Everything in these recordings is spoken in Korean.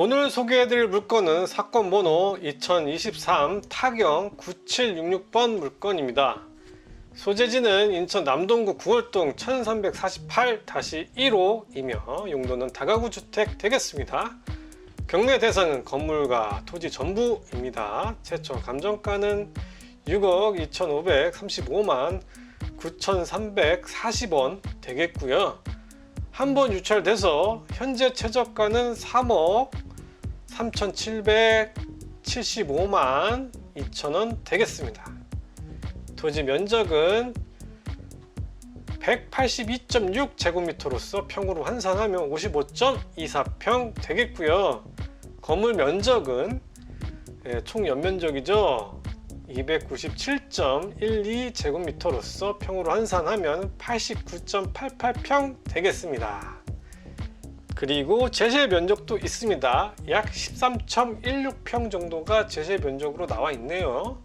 오늘 소개해드릴 물건은 사건 번호 2023 타경 9766번 물건입니다. 소재지는 인천 남동구 구월동 1348-1호이며 용도는 다가구 주택 되겠습니다. 경매 대상은 건물과 토지 전부입니다. 최초 감정가는 6억 2,535만 9,340원 되겠고요. 한 번 유찰돼서 현재 최저가는 3억 3,775만 2천원 되겠습니다. 토지 면적은 182.6 제곱미터로서 평으로 환산하면 55.24평 되겠고요. 건물 면적은 예, 총 연면적이죠. 297.12 제곱미터로서 평으로 환산하면 89.88평 되겠습니다. 그리고 제재 면적도 있습니다. 약 13.16평 정도가 제재 면적으로 나와 있네요.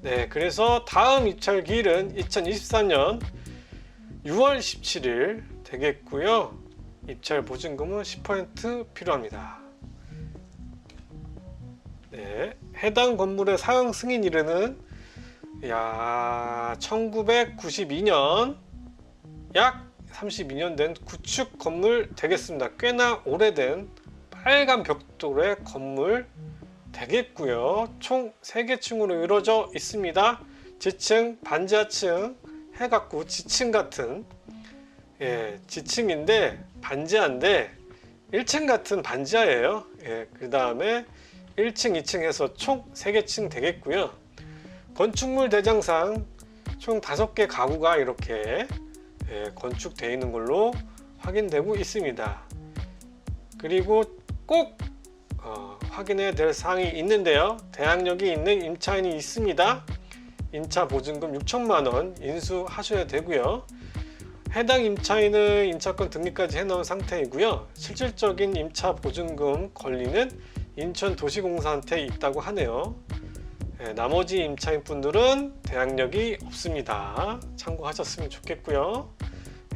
네, 그래서 다음 입찰 기일은 2023년 6월 17일 되겠고요. 입찰 보증금은 10% 필요합니다. 네, 해당 건물의 사용 승인일은 야 1992년 약 32년 된 구축 건물 되겠습니다. 꽤나 오래된 빨간 벽돌의 건물 되겠고요. 총 3개 층으로 이루어져 있습니다. 지층, 반지하층 해갖고 지층 같은 예, 지층인데 반지하인데 1층 같은 반지하예요. 예, 그 다음에 1층, 2층 해서 총 3개 층 되겠고요. 건축물 대장상 총 5개 가구가 이렇게 예, 건축되어 있는 걸로 확인되고 있습니다. 그리고 꼭 어, 확인해야 될 사항이 있는데요. 대항력이 있는 임차인이 있습니다. 임차 보증금 6천만 원 인수하셔야 되고요. 해당 임차인은 임차권 등기까지 해놓은 상태이고요. 실질적인 임차 보증금 권리는 인천도시공사한테 있다고 하네요. 예, 나머지 임차인 분들은 대항력이 없습니다. 참고하셨으면 좋겠고요.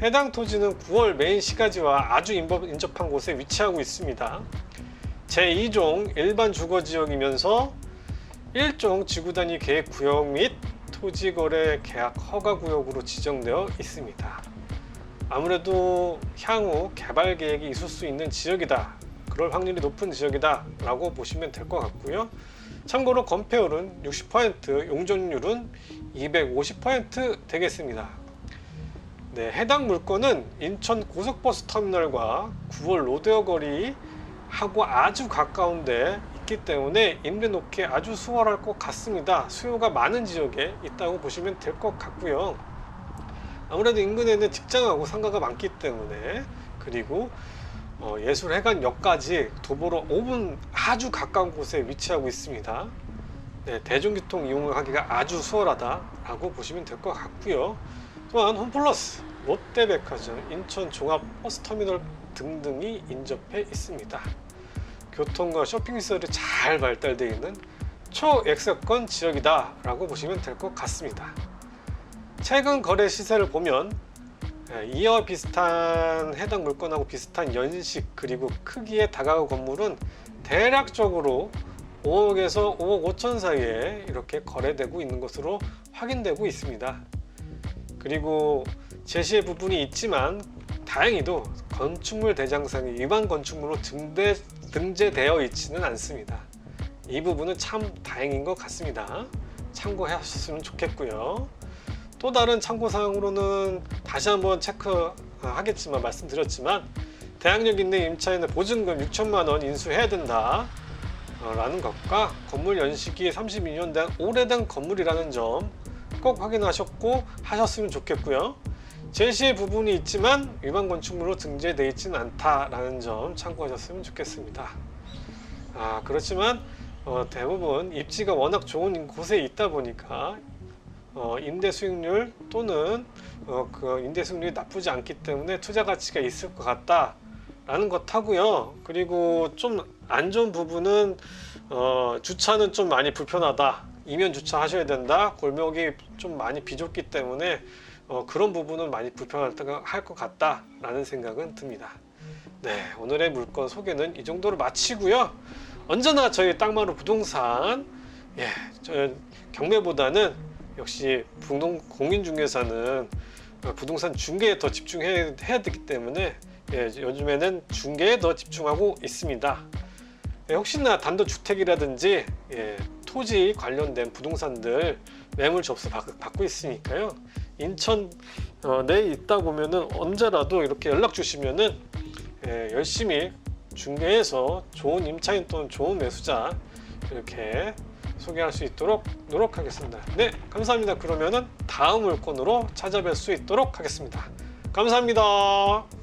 해당 토지는 9월 메인 시가지와 아주 인접, 인접한 곳에 위치하고 있습니다. 제2종 일반 주거 지역이면서 1종 지구단위 계획 구역 및 토지 거래 계약 허가 구역으로 지정되어 있습니다. 아무래도 향후 개발 계획이 있을 수 있는 지역이다. 그럴 확률이 높은 지역이다 라고 보시면 될 것 같고요. 참고로 건폐율은 60%, 용적률은 250% 되겠습니다. 네, 해당 물건은 인천 고속버스 터미널과 9월 로데오 거리 하고 아주 가까운데 있기 때문에 임대 놓기 아주 수월할 것 같습니다. 수요가 많은 지역에 있다고 보시면 될 것 같고요. 아무래도 인근에는 직장하고 상가가 많기 때문에 그리고 어, 예술회관역까지 도보로 5분 아주 가까운 곳에 위치하고 있습니다. 네, 대중교통 이용을 하기가 아주 수월하다라고 보시면 될 것 같고요. 또한 홈플러스, 롯데백화점, 인천 종합 버스터미널 등등이 인접해 있습니다. 교통과 쇼핑시설이 잘 발달되어 있는 초액세권 지역이다라고 보시면 될 것 같습니다. 최근 거래 시세를 보면 예, 이와 비슷한 해당 물건하고 비슷한 연식 그리고 크기의 다가구 건물은 대략적으로 5억에서 5억 5천 사이에 이렇게 거래되고 있는 것으로 확인되고 있습니다. 그리고 제시의 부분이 있지만 다행히도 건축물 대장상이 일반 건축물로 등대, 등재되어 있지는 않습니다. 이 부분은 참 다행인 것 같습니다. 참고하셨으면 좋겠고요. 또 다른 참고사항으로는 다시 한번 체크하겠지만 말씀드렸지만 대항력 있는 임차인의 보증금 6천만 원 인수해야 된다 어, 라는 것과 건물 연식이 32년 된 오래된 건물이라는 점 꼭 확인하셨고 하셨으면 좋겠고요. 제시의 부분이 있지만 일반 건축물로 등재되어 있지는 않다라는 점 참고하셨으면 좋겠습니다. 아 그렇지만 어, 대부분 입지가 워낙 좋은 곳에 있다 보니까 어, 임대 수익률 또는 어, 그 임대 수익률이 나쁘지 않기 때문에 투자 가치가 있을 것 같다 라는 것 하고요. 그리고 좀 안 좋은 부분은 어, 주차는 좀 많이 불편하다. 이면 주차 하셔야 된다. 골목이 좀 많이 비좁기 때문에 어, 그런 부분은 많이 불편할 것 같다라는 생각은 듭니다. 네, 오늘의 물건 소개는 이 정도로 마치고요. 언제나 저희 땅마루 부동산 예, 저 경매보다는 역시 부동 공인중개사는 어, 부동산 중개에 더 집중해야 해야 되기 때문에 예, 요즘에는 중개에 더 집중하고 있습니다. 예, 혹시나 단독주택이라든지 예, 토지 관련된 부동산들 매물 접수 받, 받고 있으니까요. 인천 어, 내에 있다 보면은 언제라도 이렇게 연락 주시면은 예, 열심히 중개해서 좋은 임차인 또는 좋은 매수자 이렇게 소개할 수 있도록 노력하겠습니다. 네, 감사합니다. 그러면은 다음 물건으로 찾아뵐 수 있도록 하겠습니다. 감사합니다.